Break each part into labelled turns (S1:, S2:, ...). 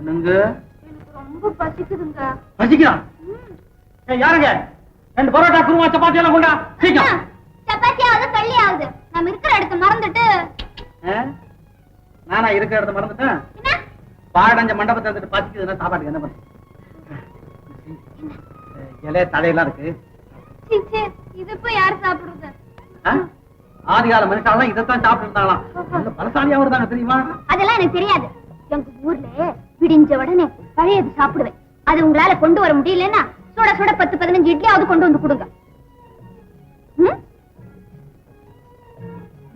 S1: என்னங்க?
S2: எனக்கு ரொம்ப பசிக்குதுங்க.
S1: பசிக்கிறான் ஏய், யாருங்க? ரெண்டு பரோட்டா குருமா சப்பாத்தி எல்லாம் கொண்டா. சீக்கிரம்.
S2: சப்பாத்தி ஆகுது கள்ளி ஆகுது. நம்ம இருக்கிற இடத்த மறந்துட்டு?
S1: நானா இருக்கிற இடத்த மறந்துட்டேன்? பாடஞ்ச மண்டபத்தை வந்துட்டு பசிக்குதுன்னா சாப்பாட்டுக்கு என்ன பண்ண? இலைய தலையெல்லாம் இருக்கு.
S2: இது போய் யார் சாப்பிடுறது?
S1: ஆதிகால மனுஷாலாம் இதைத்தான் சாப்பிட்டு இருந்தாங்களாம் பலசாலியா வருதாங்க தெரியுமா?
S2: அதெல்லாம் எனக்கு தெரியாது. எங்க ஊர்ல விடிஞ்ச உடனே பழையது சாப்பிடுவேன். அது உங்களால கொண்டு வர முடியலன்னா சுட சுட பத்து பதினஞ்சு இட்லியாவது கொண்டு வந்து கொடுங்க?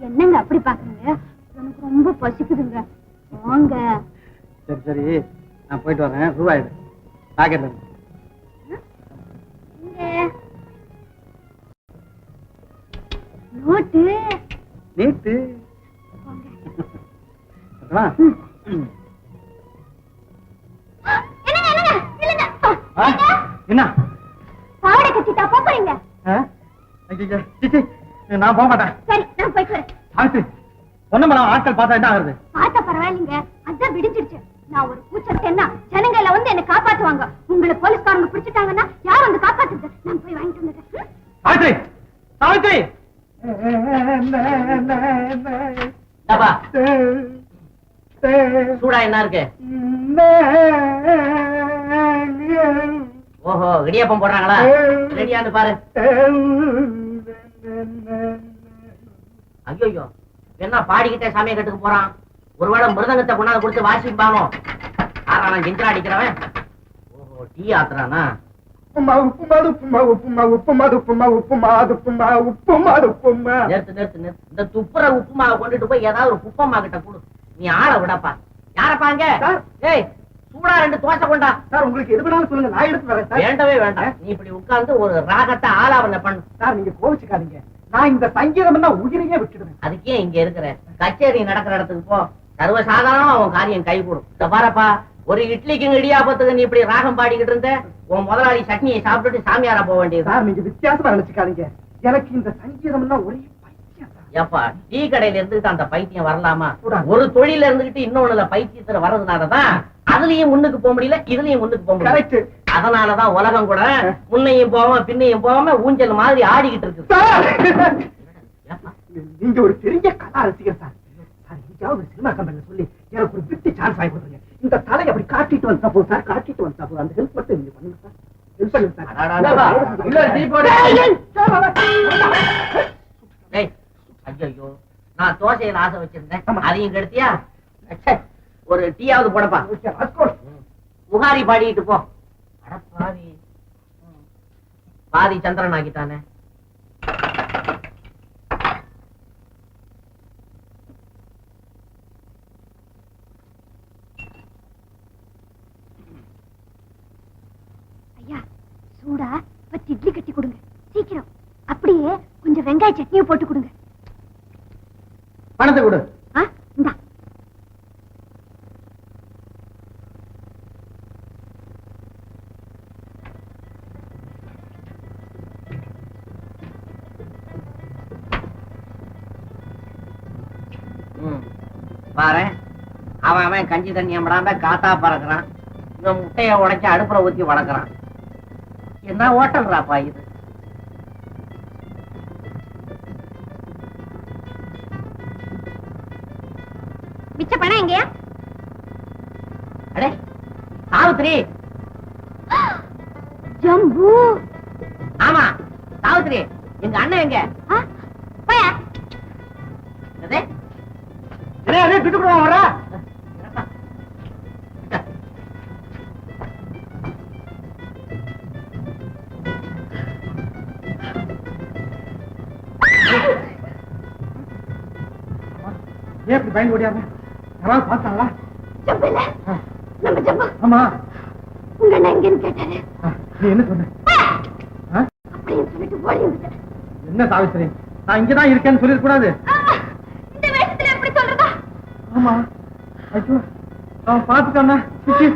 S2: என்னங்க அப்படி பாக்குறீங்க? எனக்கு ரொம்ப பசிக்குதுங்க. வாங்க.
S1: சரி சரி. நான் போயிட்டு வரேன். ரூபாய் பாக்கெட்ல.
S2: நோட்டு.
S1: நீட்டு? என்ன
S2: பாவாடை கட்டிட்டா போறீங்க
S1: நான் போக மாட்டேன்
S2: சரி நான் போயிட்டு வரேன்
S1: சாவித்ரி பொன்னம்பலம் ஆட்கள் பார்த்தா என்ன ஆகுது
S2: பார்த்தா பரவாயில்லைங்க அதான் விடிஞ்சிருச்சு நான் ஒரு கூச்சத்தேன்னா ஜனங்க எல்லாம் வந்து என்ன காப்பாத்துவாங்க உங்களை போலீஸ்காரங்க பிடிச்சிட்டாங்கன்னா யார் வந்து காப்பாத்துறது நான் போய் வாங்கிட்டு வந்துடுறேன்
S1: சாவித்ரி சாவித்ரி
S3: டப்பா சூடா என்ன இருக்கு? ஓஹோ இடியாப்பம் போடுறாங்களா? ரெடியான்னு பாரு. ஐயோ என்ன பாடிக்கிட்டே சாமியை கட்டுக்கு போறான்? ஒருவேளை மிருதங்கத்தை கொண்டாந்து கொடுத்து வாசிப்பானோ ஆறானா ஜிஞ்சா அடிக்கிறவன்? ஓஹோ டீ ஆத்துறானா?
S4: உப்புமா உப்புமா உப்புமா உப்புமா உப்புமா உப்புமா உப்புமா உப்புமா உப்புமா உப்புமா.
S3: நிறுத்து நிறுத்து நிறுத்து. இந்த துப்புற உப்புமாவை கொண்டுட்டு போய் ஏதாவது ஒரு குப்பம்மா கிட்ட கொடு நீ ஆளை விடப்பா யாரப்பாங்க. ஏய் சூடா ரெண்டு தோசை கொண்டா.
S4: சார் உங்களுக்கு எது வேணாலும் சொல்லுங்க. நான் எடுத்து வரேன் சார்.
S3: வேண்டவே வேண்டாம். நீ இப்படி உட்கார்ந்து ஒரு ராகத்தை ஆலாவனை பண்ணு.
S4: சார் நீங்க கோவிச்சுக்காதீங்க. நான் இந்த சங்கீதம் தான் உயிரையே விட்டுடுவேன்.
S3: அதுக்கே இங்க இருக்கிற? கச்சேரி நடக்கிற இடத்துக்கு போ. சர்வ சாதாரணமா உன் காரியம் கை கூடும். இந்த பாரப்பா ஒரு இட்லிக்கும் இடியாப்பத்துக்கு நீ இப்படி ராகம் பாடிக்கிட்டு இருந்த? உன் முதலாளி சட்னியை சாப்பிட்டுட்டு சாமியாரா போக வேண்டியது?
S4: சார் நீங்க வித்தியாசமா நினைச்சுக்காதீங்க. எனக்கு இந்த சங்கீதம்னா ஒரே.
S3: ஏப்பா டீ கடையில இருந்துகிட்டு அந்த பைத்தியம் வரலாமா. ஒரு தொழில இருந்துகிட்டு இன்னொன்னுல பைத்தியத்துல வர்றதுனாலதான் அதுலயும் முன்னுக்கு போக முடியல இதுலயும் முன்னுக்கு போக முடியல. அதனாலதான் உலகம் கூட முன்னையும் போகாம பின்னையும் போகாம ஊஞ்சல் மாதிரி ஆடிக்கிட்டு இருக்கு.
S4: நீங்க ஒரு பெரிய கலா ரசிகர் சார். சார் எங்கேயாவது சினிமா கம்பெனில சொல்லி எனக்கு ஒரு பிப்டி சான்ஸ் வாங்கி கொடுத்துருங்க இந்த தலையை அப்படி காட்டிட்டு வந்தா போதும் சார் காட்டிட்டு வந்தா போதும். அந்த ஹெல்ப் மட்டும் நீங்க பண்ணுங்க சார். ஹெல்ப் பண்ணுங்க சார்.
S3: ஐயோ நான் தோசையில ஆசை வச்சிருந்தேன். அதையும் கெடுத்தியா? ஒரு டீயாவது போடப்பா. புகாரி பாடிட்டு போ. பாதி பாதி சந்திரன்
S2: ஆகிட்டானே சூடா பத்து இட்லி கட்டி கொடுங்க. சீக்கிரம். அப்படியே கொஞ்சம் வெங்காய சட்னியும் போட்டு கொடுங்க.
S1: பணத்தை கொடு.
S2: ஆ இந்தா.
S3: ம். பாரேன் அவன் அவன் கஞ்சி தண்ணி அம்படாம காத்தா பறக்குறான். இந்த முட்டைய உடைச்சு அடுப்புல ஊத்தி வளர்க்குறான் என்ன ஓட்டல்றாப்பா இது?
S2: மிச்ச பணம் எங்கயா?
S3: அடே சாவித்ரி
S2: ஜம்பு.
S3: ஆமா சாவித்ரி எங்க அண்ணன் எங்க?
S2: போயா.
S1: அடே, விட்டு கொடுவா வர?
S4: ஏன் இப்படி பயந்து யாராவது பார்த்தாங்களா?
S2: ஜம்பு இல்ல நம்ம ஜம்பு.
S4: ஆமா.
S2: உங்க அண்ணன் எங்கன்னு கேட்டாரு.
S4: நீ என்ன சொன்ன?
S2: அப்படின்னு சொல்லிட்டு ஓடி
S4: என்ன சாவித்திரி? நான் இங்கதான் இருக்கேன்னு சொல்லிட கூடாது
S2: இந்த வேஷத்துல எப்படி சொல்றதா?
S4: ஆமா. ஐயோ அவன் பாத்துட்டானா சிச்சி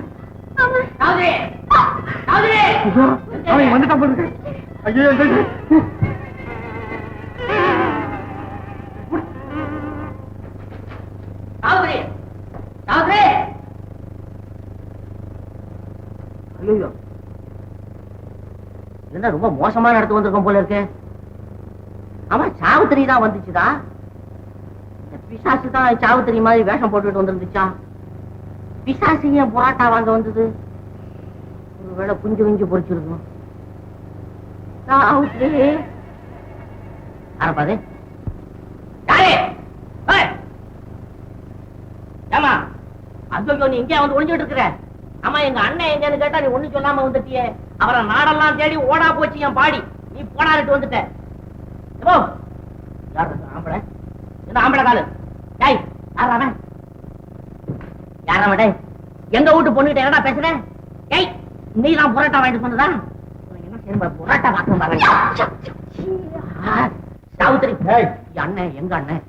S4: அவன் வந்துட்டான் போல. ஐயோ.
S3: என்ன ரொம்ப மோசமான இடத்துக்கு வந்திருக்கோம் போல இருக்கு. ஆமா சாவுத்திரி தான் வந்துச்சுதா பிசாசு தான் சாவுத்திரி மாதிரி வேஷம் போட்டுட்டு வந்துருந்துச்சா? பிசாசு ஏன் புராட்டா வாங்க வந்தது? ஒருவேளை குஞ்சு குஞ்சு பொறிச்சிருக்கும் சாவுத்திரி. யாரப்பாது யாரே? ஏய்! நீ இங்கே வந்து ஒளிஞ்சுட்டு இருக்கிற? ஆமா எங்க அண்ணன் எங்கன்னு கேட்டா நீ ஒண்ணு சொல்லாம வந்துட்டியே. அவரை நாடெல்லாம் தேடி ஓடா போச்சு என் பாடி. நீ போனாரிட்டு வந்துட்ட. ஓ யார்? ஆம்பளை? என்ன ஆம்பளை காலு. டேய் யார் அவன்? யார் அவன் டேய்? எங்க வீட்டு பொண்ணுகிட்ட என்னடா பேசுற? டேய் நீ தான் புரோட்டா வாங்கிட்டு சொன்னதா என்ன செய்யணும் புரோட்டா வாக்கம் பாருங்க சாவுத்திரி. அண்ணன் எங்க அண்ணன்?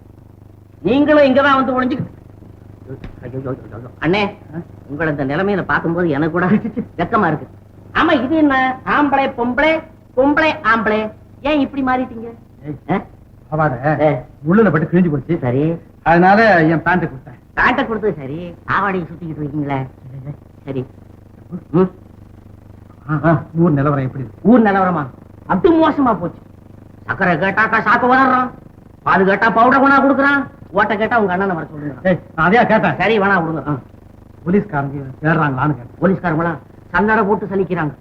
S3: நீங்களும் இங்கதான் வந்து ஐயோ. அண்ணே உங்களை இந்த நிலைமையில பார்க்கும்போது எனக்கு கூட வெக்கமா இருக்கு. ஆமா இது என்ன? ஆம்பளை பொம்பளை பொம்பளை ஆம்பளை. ஏன் இப்படி மாறிட்டீங்க?
S1: அவாட பட்டு கிழிஞ்சு போச்சு.
S3: சரி.
S1: அதனால என் பேண்ட் கொடுத்தேன்.
S3: பேண்ட கொடுத்தது சரி. ஆவாடி சுத்திக்கிட்டு இருக்கீங்களே. சரி.
S1: ஊர் நிலவரம் எப்படி
S3: ஊர் நிலவரமா? அது மோசமா போச்சு. சக்கரை கேட்டாக்கா சாக்க வளர்றான். பால் கேட்டா பவுடர் வேணா கொடுக்குறான். ஓட்ட கேட்டா உங்க அண்ணனை வர சொல்லுங்க.
S1: அதையா கேட்டேன்.
S3: சரி வேணா விடுங்க.
S1: போலீஸ்காரங்க ஏறாங்களான்னு கேட்டேன்.
S3: போலீஸ்காரங்களாம் சல்லடை போட்டு சலிக்கிறாங்க.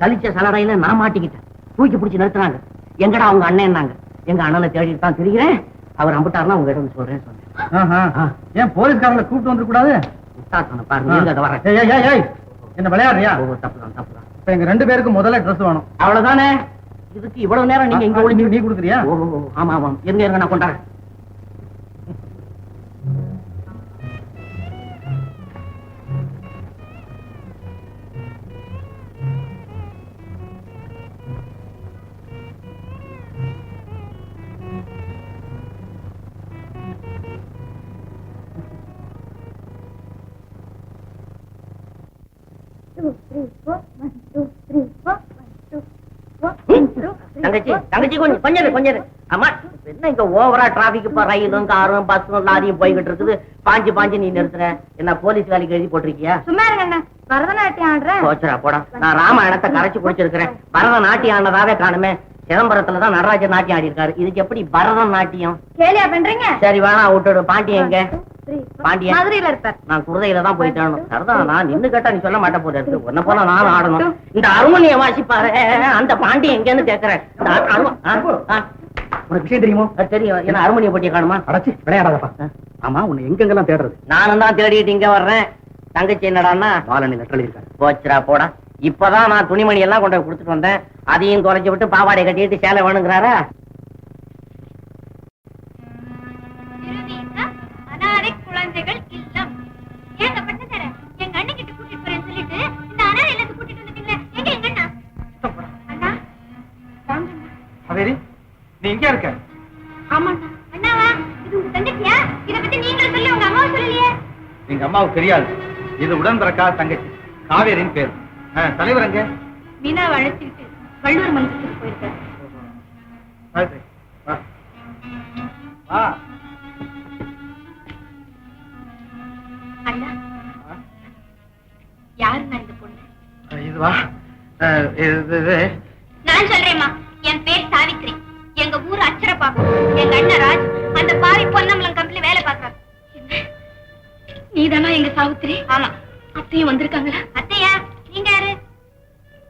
S3: சலிச்ச சல்லடையில நான் மாட்டிக்கிட்டேன். தூக்கி பிடிச்சு நிறுத்துறாங்க எங்கடா அவங்க அண்ணன்னாங்க. எங்க அண்ணனை தேடிட்டு தான் திரிகிறேன். அவர் அம்பிட்டாருன்னா உங்ககிட்ட வந்து சொல்றேன் சொன்னேன்.
S1: ஏன் போலீஸ்காரங்களை கூப்பிட்டு வந்துட கூடாது
S3: முட்டாள்தனம் பாருங்க.
S1: என்ன விளையாடுறியா?
S3: தப்புதான் தப்புதான்.
S1: இப்ப எங்க ரெண்டு பேருக்கு முதல்ல ட்ரெஸ் வேணும்.
S3: அவ்வளவுதானே? இதுக்கு இவ்வளவு நேரம் நீங்க இங்க
S1: நீ கொடுக்குறியா?
S3: ஆமா ஆமா. இருங்க இருங்க நான் கொண்டாடுறேன் தங்கச்சி கொஞ்சம் கொஞ்சம் கொஞ்சம். ஆமா என்ன இங்க ஓவரா டிராபிக் இப்ப ரயிலும் காரும் பஸ்ஸும் லாரியும் போய்கிட்டு இருக்குது. பாஞ்சு பாஞ்சு நீ நிறுத்துற. என்ன போலீஸ் வேலைக்கு எழுதி போட்டிருக்கியா?
S5: சும்மா இருங்க பரதநாட்டியம் ஆடுறேன்.
S3: போச்சுடா போடா. நான் ராமாயணத்தை கரைச்சு குடிச்சிருக்கிறேன். பரதநாட்டியம் ஆனதாவே காணுமே. சிதம்பரத்துல தான் நடராஜர் நாட்டியம் ஆடி இருக்காரு இதுக்கு எப்படி பரதநாட்டியம்?
S5: கேலியா பண்றீங்க?
S3: சரி வேணா விட்டுடு. பாண்டியன் பாண்டியன்.
S5: மதுரையில இருப்பார்.
S3: நான் குருதையில தான் போயிட்டு வரணும் சரிதான் நான் நின்னு கேட்டா நீ சொல்ல மாட்டே போல இருக்கு. உன்ன போல நானும் ஆடணும். இந்த அருமணிய வாசிப்பாரு. அந்த பாண்டியன் எங்கன்னு கேக்குறேன்.
S1: உனக்கு விஷயம் தெரியுமோ?
S3: தெரியும். என்ன அருமணிய போட்டிய காணுமா?
S1: அடைச்சி விளையாடாதப்பா. ஆமா உன்னை எங்கெங்கெல்லாம் தேடுறது?
S3: நானும் தான் தேடிட்டு இங்க வர்றேன். தங்கச்சி என்னடான்னா
S1: பாலனி லெட்டர் இருக்காரு.
S3: போச்சுடா போடா. இப்பதான் நான் துணிமணி எல்லாம் கொண்டு போய் கொடுத்துட்டு வந்தேன். அதையும் தொலைச்சு விட்டு பாவாடை கட்டிட்டு சேலை வேணுங்கிறாரா?
S1: நீ இங்க இருக்க.
S5: ஆமாண்ணா அண்ணாவா இது உங்க தங்கச்சியா? இத பத்தி நீங்களும் சொல்லி உங்க அம்மாவும் சொல்லலையே.
S1: எங்க அம்மாவுக்கு தெரியாது. இது உடன் பிறக்கா தங்கச்சி. காவேரின்னு பேர். தலைவர் எங்க?
S5: மீனா அழைச்சிக்கிட்டு வள்ளுவர் மன்றத்துக்கு போயிருக்காரு.
S1: காவேரி, வா. வா.
S5: அண்ணா. யாருண்ணா இந்த பொண்ணு?
S1: இதுவா அஹ், இது.
S5: எங்க அண்ணன் ராஜ் அந்த பாவி பொன்னம்பலம் கம்பெனி வேலை பார்க்கறாரு. நீதானா எங்க சாவித்ரி ஆமா. அத்தையும் வந்திருக்காங்களா? அத்தையா? நீங்க யாரு?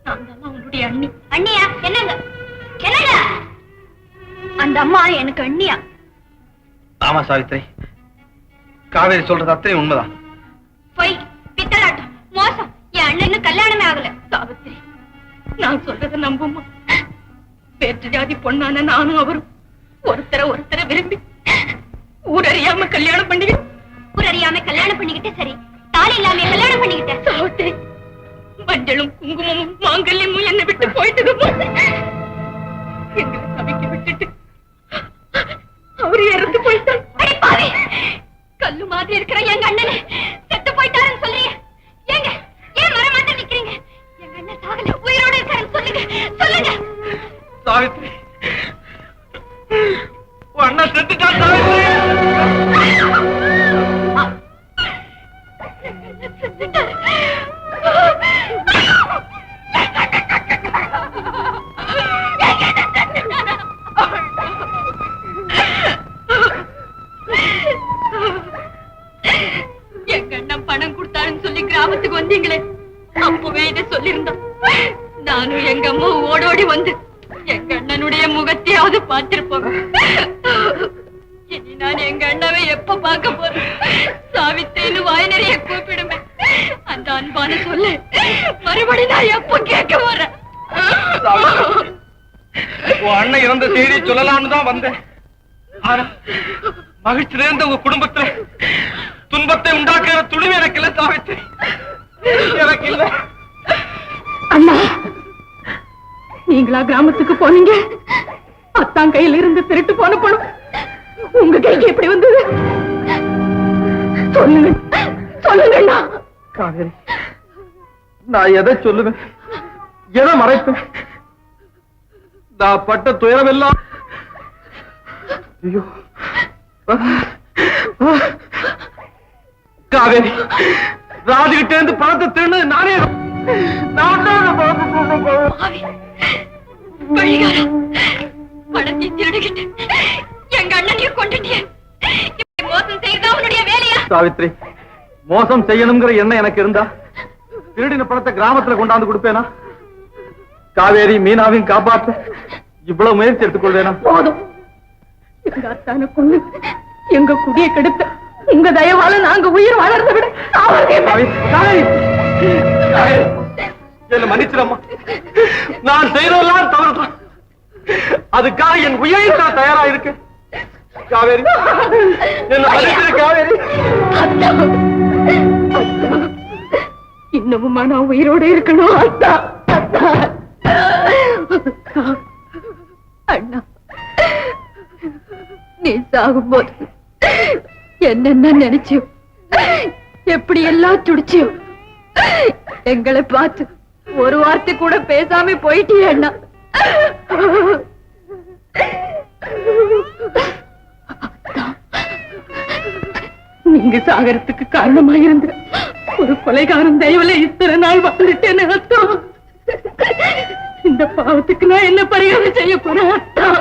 S5: நான் தான் உங்களுடைய அண்ணி. அண்ணியா? என்னங்க? என்னங்க அந்த அம்மா எனக்கு அண்ணியா?
S1: ஆமா சாவித்ரி காவேரி சொல்றது அத்தனை உண்மைதான்.
S5: பொய் பித்தலாட்டம் மோசம். என் அண்ணனுக்கு கல்யாணமே ஆகல. சாவித்ரி நான் சொல்றத நம்புமா வேற்று ஜாதி பொண்ணான நானும் அவரும் ஒருத்தர ஒருத்தர விரும்பி ஊரறியாம கல்யாணம் பண்ணிக்கிட்டு ஊரறியாம கல்யாணம் பண்ணிக்கிட்டு சரி. தாலி இல்லாம கல்யாணம் பண்ணிக்கிட்டேன் சாவித்ரி மஞ்சளும் குங்குமமும் மாங்கல்யமும் என்னை விட்டு போயிட்டது எங்களை சமைக்க விட்டுட்டு அவரு இறந்து போயிட்டார்! கல்லு மாதிரி இருக்கிற எங்க அண்ணனை செத்து போயிட்டாருன்னு சொல்றீங்க. ஏங்க ஏன் வர மாட்டே நிக்கிறீங்க? எங்க அண்ணன் சாகல உயிரோட இருக்காருன்னு சொல்லுங்க. சொல்லுங்க.
S1: சாவித்ரி
S5: அப்பவே இதை நானும் எங்க அம்மா ஓடோடி வந்து எங்க அண்ணனுடைய முகத்தையாவது பார்த்திருப்போம். இனி நான் எங்க அண்ணாவை எப்ப பார்க்க போறேன்? சாவித்தேன்னு வாய் நிறைய கூப்பிடுமே. அந்த அன்பான சொல்லு மறுபடி நான் எப்ப கேட்க போறேன்?
S1: அண்ணன் இறந்த செய்தி சொல்லலாம்னு தான் வந்தேன். ஆனா மகிழ்ச்சி நிறைந்த உங்க குடும்பத்துல துன்பத்தை உண்டாக்குற துணிவு எனக்கு இல்ல எனக்கு இல்ல
S5: அண்ணா நீங்களா கிராமத்துக்கு போனீங்க? அத்தான் கையில இருந்து திருட்டு போன பணம் உங்க கைக்கு எப்படி வந்தது? சொல்லுங்க சொல்லுங்க அண்ணா.
S1: காவேரி நான் எதை சொல்லுவேன்? எதை மறைப்பேன்? நான் பட்ட துயரம் எல்லாம் ஐயோ காவேரி ராஜுகிட்ட இருந்து பணத்தை திருடு நானே நான் தான் பணத்தை.
S5: பணத்தை திருடிக்கிட்டு எங்க அண்ணனையும் கொண்டுட்டியே மோசம் செய்யறதா உன்னுடைய வேலையா?
S1: சாவித்ரி மோசம் செய்யணுங்கிற எண்ணம் எனக்கு இருந்தா திருடின பணத்தை கிராமத்துல கொண்டாந்து கொடுப்பேனா? காவேரி மீனாவையும் காப்பாற்ற இவ்வளவு முயற்சி எடுத்துக்கொள்வேனா?
S5: போதும். எங்க அத்தான கொண்டு எங்க குடிய கெடுத்த உங்க தயவால நாங்க உயிர் வளர்ந்த விட
S1: என்னை? மன்னிச்சிடம்மா. நான் செய்ததெல்லாம் தவறுதான். அதுக்காக என் உயிரை நான் தயாரா இருக்கேன் காவேரி என்ன மன்னிச்சிரு காவேரி.
S5: இன்னமுமா நான் உயிரோட இருக்கணும் அத்தா. அத்தா. அண்ணா. நீ சாகும்போது என்னென்ன நினைச்சியோ எப்படி எல்லாம் துடிச்சியோ எங்களை பார்த்து ஒரு வார்த்தை கூட பேசாம போயிட்டியண்ணா நீங்க சாகரத்துக்கு காரணமா இருந்த ஒரு கொலைகாரன் தயவுல இத்தனை நாள் வாழ்ந்துட்டேன்னு அர்த்தம். இந்த பாவத்துக்கு நான் என்ன பரிகாரம் செய்ய போறேன் அர்த்தம்?